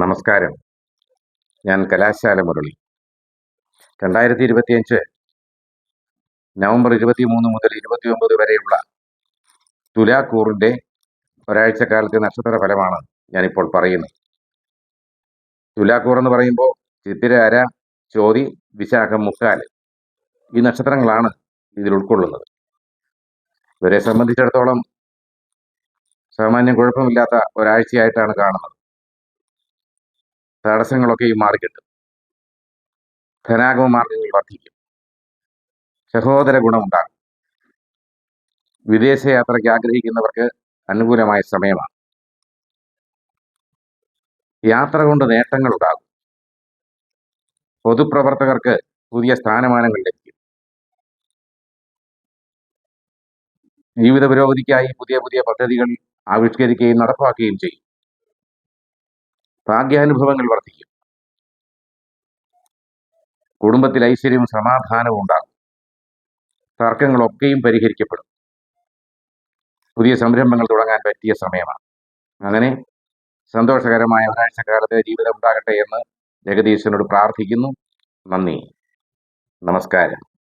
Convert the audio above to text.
നമസ്കാരം. ഞാൻ കലാശാല മുരളി. രണ്ടായിരത്തി ഇരുപത്തിയഞ്ച് നവംബർ ഇരുപത്തി മൂന്ന് മുതൽ ഇരുപത്തി ഒമ്പത് വരെയുള്ള തുലാക്കൂറിന്റെ ഒരാഴ്ചക്കാലത്തെ നക്ഷത്ര ഫലമാണ് ഞാനിപ്പോൾ പറയുന്നത്. തുലാക്കൂർ എന്ന് പറയുമ്പോൾ ചിത്തിര അര ചോതി വിശാഖം മുക്കാൽ ഈ നക്ഷത്രങ്ങളാണ് ഇതിൽ ഉൾക്കൊള്ളുന്നത്. ഇവരെ സംബന്ധിച്ചിടത്തോളം സാമാന്യം കുഴപ്പമില്ലാത്ത ഒരാഴ്ചയായിട്ടാണ് കാണുന്നത്. തടസ്സങ്ങളൊക്കെയും മാറിക്കിട്ടും ധനാഗമ മാർഗങ്ങൾ വർദ്ധിക്കും. സഹോദര ഗുണമുണ്ടാകും. വിദേശയാത്രയ്ക്ക് ആഗ്രഹിക്കുന്നവർക്ക് അനുകൂലമായ സമയമാണ്. യാത്ര കൊണ്ട് നേട്ടങ്ങൾ ഉണ്ടാകും. പൊതുപ്രവർത്തകർക്ക് പുതിയ സ്ഥാനമാനങ്ങൾ ലഭിക്കും. ജീവിത പുരോഗതിക്കായി പുതിയ പുതിയ പദ്ധതികൾ ആവിഷ്കരിക്കുകയും നടപ്പാക്കുകയും ചെയ്യും. ഭാഗ്യാനുഭവങ്ങൾ വർദ്ധിക്കും. കുടുംബത്തിൽ ഐശ്വര്യവും സമാധാനവും ഉണ്ടാകും. തർക്കങ്ങളൊക്കെയും പരിഹരിക്കപ്പെടും. പുതിയ സംരംഭങ്ങൾ തുടങ്ങാൻ പറ്റിയ സമയമാണ്. അങ്ങനെ സന്തോഷകരമായ ഒരാഴ്ചക്കാലത്തെ ജീവിതം ഉണ്ടാകട്ടെ എന്ന് ജഗദീശനോട് പ്രാർത്ഥിക്കുന്നു. നന്ദി. നമസ്കാരം.